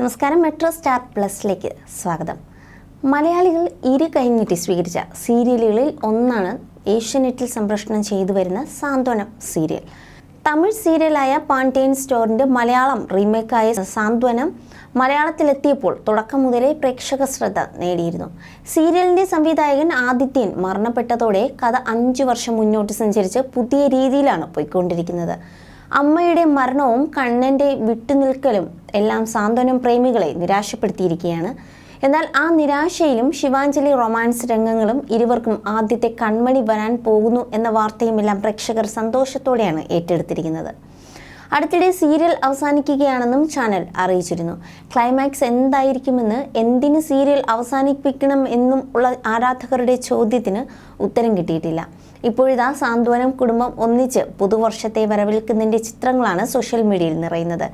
നമസ്കാരം metro star പ്ലസിലേക്ക് സ്വാഗതം. മലയാളികൾ ഇരു കൈനീട്ടി സ്വീകരിച്ച സീരിയലുകളിൽ ഒന്നാണ് ഏഷ്യനെറ്റിൽ സംപ്രേഷണം ചെയ്തു വരുന്ന സാന്ത്വനം സീരിയൽ. തമിഴ് സീരിയലായ പാണ്ഡ്യൻ സ്റ്റോറിന്റെ മലയാളം റീമേക്കായ സാന്ത്വനം മലയാളത്തിലെത്തിയപ്പോൾ തുടക്കം മുതലേ പ്രേക്ഷക ശ്രദ്ധ നേടിയിരുന്നു. സീരിയലിന്റെ സംവിധായകൻ ആദിത്യൻ മരണപ്പെട്ടതോടെ കഥ അഞ്ചു വർഷം മുന്നോട്ട് സഞ്ചരിച്ച് പുതിയ രീതിയിലാണ് പോയിക്കൊണ്ടിരിക്കുന്നത്. അമ്മയുടെ മരണവും കണ്ണന്റെ വിട്ടുനിൽക്കലും എല്ലാം സാന്ത്വനം പ്രേമികളെ നിരാശപ്പെടുത്തിയിരിക്കുകയാണ്. എന്നാൽ ആ നിരാശയിലും ശിവാഞ്ജലി റൊമാൻസ് രംഗങ്ങളും ഇരുവർക്കും ആദ്യത്തെ കൺമണി വരാൻ പോകുന്നു എന്ന വാർത്തയുമെല്ലാം പ്രേക്ഷകർ സന്തോഷത്തോടെയാണ് ഏറ്റെടുത്തിരിക്കുന്നത്. അടുത്തിടെ സീരിയൽ അവസാനിക്കുകയാണെന്നും ചാനൽ അറിയിച്ചിരുന്നു. ക്ലൈമാക്സ് എന്തായിരിക്കുമെന്ന് എന്തിന് സീരിയൽ അവസാനിപ്പിക്കണം എന്നും ഉള്ള ആരാധകരുടെ ചോദ്യത്തിന് ഉത്തരം കിട്ടിയിട്ടില്ല. ഇപ്പോഴിതാ സാന്ത്വനം കുടുംബം ഒന്നിച്ച് പുതുവർഷത്തെ വരവേൽക്കുന്നതിന്റെ ചിത്രങ്ങളാണ് സോഷ്യൽ മീഡിയയിൽ നിറയുന്നത്.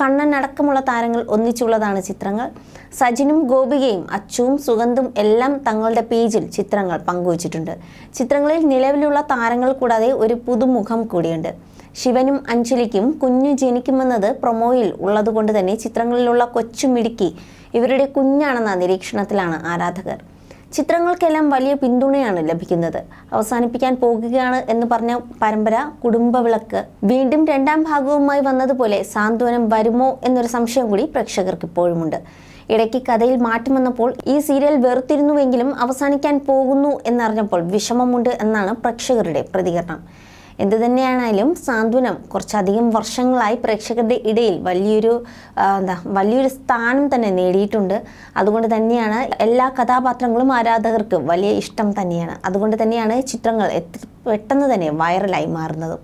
കണ്ണൻ അടക്കമുള്ള താരങ്ങൾ ഒന്നിച്ചുള്ളതാണ് ചിത്രങ്ങൾ. സജിനും ഗോപികയും അച്ചുവും സുഗന്ധും എല്ലാം തങ്ങളുടെ പേജിൽ ചിത്രങ്ങൾ പങ്കുവച്ചിട്ടുണ്ട്. ചിത്രങ്ങളിൽ നിലവിലുള്ള താരങ്ങൾ കൂടാതെ ഒരു പുതുമുഖം കൂടിയുണ്ട്. ശിവനും അഞ്ജലിക്കും കുഞ്ഞു ജനിക്കുമെന്നത് പ്രൊമോയിൽ ഉള്ളതുകൊണ്ട് തന്നെ ചിത്രങ്ങളിലുള്ള കൊച്ചു കൊച്ചുമിടുക്കി ഇവരുടെ കുഞ്ഞാണെന്ന നിരീക്ഷണത്തിലാണ് ആരാധകർ. ചിത്രങ്ങൾക്കെല്ലാം വലിയ പിന്തുണയാണ് ലഭിക്കുന്നത്. അവസാനിപ്പിക്കാൻ പോകുകയാണ് എന്ന് പറഞ്ഞ പരമ്പര കുടുംബവിളക്ക് വീണ്ടും രണ്ടാം ഭാഗവുമായി വന്നതുപോലെ സാന്ത്വനം വരുമോ എന്നൊരു സംശയം കൂടി പ്രേക്ഷകർക്ക് ഇപ്പോഴുമുണ്ട്. ഇടയ്ക്ക് കഥയിൽ മാറ്റം വന്നപ്പോൾ ഈ സീരിയൽ വെറുത്തിരുന്നുവെങ്കിലും അവസാനിക്കാൻ പോകുന്നു എന്നറിഞ്ഞപ്പോൾ വിഷമമുണ്ട് എന്നാണ് പ്രേക്ഷകരുടെ പ്രതികരണം. എന്തു തന്നെയാണായാലും സാന്ത്വനം കുറച്ചധികം വർഷങ്ങളായി പ്രേക്ഷകരുടെ ഇടയിൽ വലിയൊരു എന്താ വലിയൊരു സ്ഥാനം തന്നെ നേടിയിട്ടുണ്ട്. അതുകൊണ്ട് തന്നെയാണ് എല്ലാ കഥാപാത്രങ്ങളും ആരാധകർക്ക് വലിയ ഇഷ്ടം തന്നെയാണ്. അതുകൊണ്ട് തന്നെയാണ് ചിത്രങ്ങൾ പെട്ടെന്ന് തന്നെ വൈറലായി മാറുന്നതും.